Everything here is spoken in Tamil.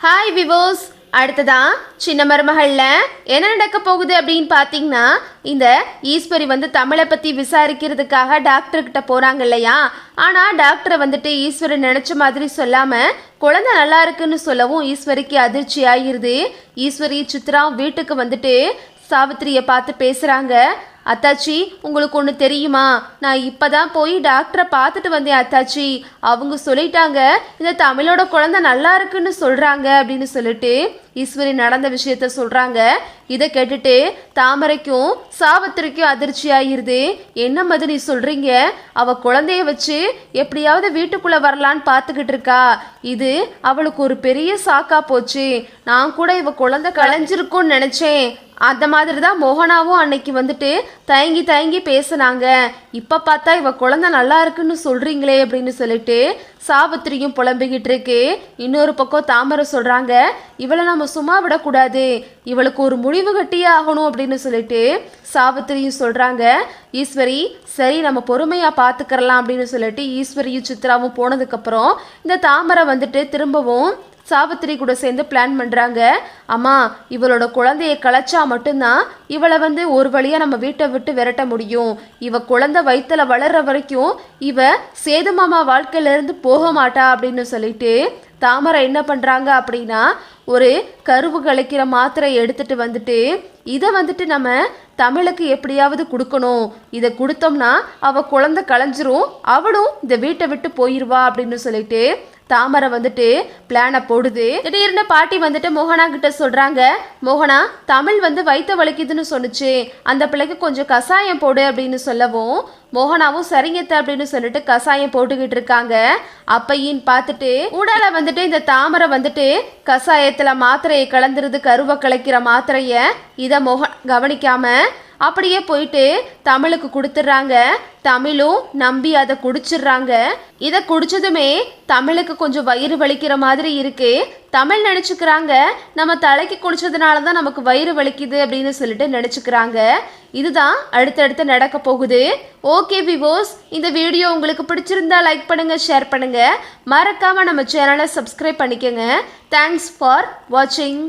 ஹாய் விவோஸ் அடுத்ததான் சின்ன மருமகளில் என்ன நடக்க போகுது அப்படின்னு பார்த்தீங்கன்னா இந்த ஈஸ்வரி வந்து தமிழை பற்றி விசாரிக்கிறதுக்காக டாக்டர்கிட்ட போகிறாங்க இல்லையா? ஆனால் டாக்டரை வந்துட்டு ஈஸ்வரி நினச்ச மாதிரி சொல்லாமல் குழந்தை நல்லா இருக்குன்னு சொல்லவும் ஈஸ்வரிக்கு அதிர்ச்சி ஆகிருது ஈஸ்வரி சித்ரா வீட்டுக்கு வந்துட்டு சாவித்திரியை பார்த்து பேசுகிறாங்க அத்தாச்சி உங்களுக்கு ஒன்று தெரியுமா? நான் இப்போ தான் போய் டாக்டரை பார்த்துட்டு வந்தேன் அத்தாச்சி. அவங்க சொல்லிட்டாங்க இந்த தமிழோட குழந்தை நல்லா இருக்குன்னு சொல்கிறாங்க அப்படின்னு சொல்லிட்டு. ஈஸ்வரி நடந்த விஷயத்த சொல்கிறாங்க இதை கேட்டுட்டு தாமரைக்கும் சாவித்திரிக்கும் அதிர்ச்சி ஆயிருது என்ன மாதிரி சொல்கிறீங்க அவள் குழந்தைய வச்சு எப்படியாவது வீட்டுக்குள்ளே வரலான்னு பார்த்துக்கிட்டு இருக்கா. இது அவளுக்கு ஒரு பெரிய சாக்கா போச்சு. நான் கூட இவ குழந்தை களைஞ்சிருக்கும்னு நினச்சேன். அந்த மாதிரி தான் மோகனாவும் அன்னைக்கு வந்துட்டு தயங்கி தயங்கி பேசினாங்க. இப்போ பார்த்தா இவ குழந்தை நல்லா இருக்குன்னு சொல்கிறீங்களே அப்படின்னு சொல்லிட்டு சாவித்திரியும் புலம்பிக்கிட்டு இருக்கு. இன்னொரு பக்கம் தாமரை சொல்கிறாங்க இவளை நம்ம நம்ம சும்மா விடக்கூடாது. இவளுக்கு ஒரு முடிவு கட்டியே ஆகணும் அப்படின்னு சொல்லிட்டு சாவித்திரியும் சொல்கிறாங்க ஈஸ்வரி சரி நம்ம பொறுமையாக பார்த்துக்கிறலாம் அப்படின்னு சொல்லிட்டு ஈஸ்வரியும் சித்ராவும் போனதுக்கப்புறம் இந்த தாமரை வந்துட்டு திரும்பவும் சாவித்திரி கூட சேர்ந்து பிளான் பண்ணுறாங்க அம்மா இவளோட குழந்தைய கலைச்சா மட்டும்தான் இவளை வந்து ஒரு வழியாக நம்ம வீட்டை விட்டு விரட்ட முடியும். இவ குழந்தை வயித்துல வளர்ற வரைக்கும் இவ சேது மாமா வாழ்க்கையிலேருந்து போக மாட்டா அப்படின்னு சொல்லிட்டு தாமரை என்ன பண்ணுறாங்க அப்படின்னா ஒரு கருவு கலைக்கிற மாத்திரை எடுத்துட்டு வந்துட்டு இதை வந்துட்டு நம்ம தமிழுக்கு எப்படியாவது கொடுக்கணும். இதை கொடுத்தோம்னா அவள் குழந்தை களைஞ்சிரும் அவளும் இந்த வீட்டை விட்டு போயிடுவா அப்படின்னு சொல்லிட்டு தாமரை வந்துட்டு பிளானை போடுது. திடீர்னு பாட்டி வந்துட்டு மோகனா கிட்ட சொல்றாங்க மோகனா தமிழ் வந்து வயிற்று வலிக்குதுன்னு சொன்னுச்சு. அந்த பிள்ளைக்கு கொஞ்சம் கசாயம் போடு அப்படின்னு சொல்லவும் மோகனாவும் சரிங்கத்த அப்படின்னு சொல்லிட்டு கசாயம் போட்டுக்கிட்டு இருக்காங்க. அப்பையின்னு பார்த்துட்டு உடலை வந்துட்டு இந்த தாமரை வந்துட்டு கஷாயத்துல மாத்திரையை கலந்துருது கருவை கலைக்கிற மாத்திரைய. இதை மோகன் கவனிக்காம அப்படியே போயிட்டு தமிழுக்கு கொடுத்துட்றாங்க தமிழும் நம்பி அதை குடிச்சிடுறாங்க இதை குடிச்சதுமே தமிழுக்கு கொஞ்சம் வயிறு வலிக்கிற மாதிரி இருக்கு. தமிழ் நினச்சிக்கிறாங்க. நம்ம தலைக்கு குடிச்சதுனால தான் நமக்கு வயிறு வலிக்குது அப்படின்னு சொல்லிட்டு நினச்சிக்கிறாங்க. இதுதான் அடுத்தடுத்து நடக்க போகுது. ஓகே விவோஸ் இந்த வீடியோ உங்களுக்கு பிடிச்சிருந்தா லைக் பண்ணுங்க ஷேர் பண்ணுங்க. மறக்காம நம்ம சேனலை சப்ஸ்கிரைப் பண்ணிக்கோங்க. தேங்க்ஸ் ஃபார் வாட்சிங்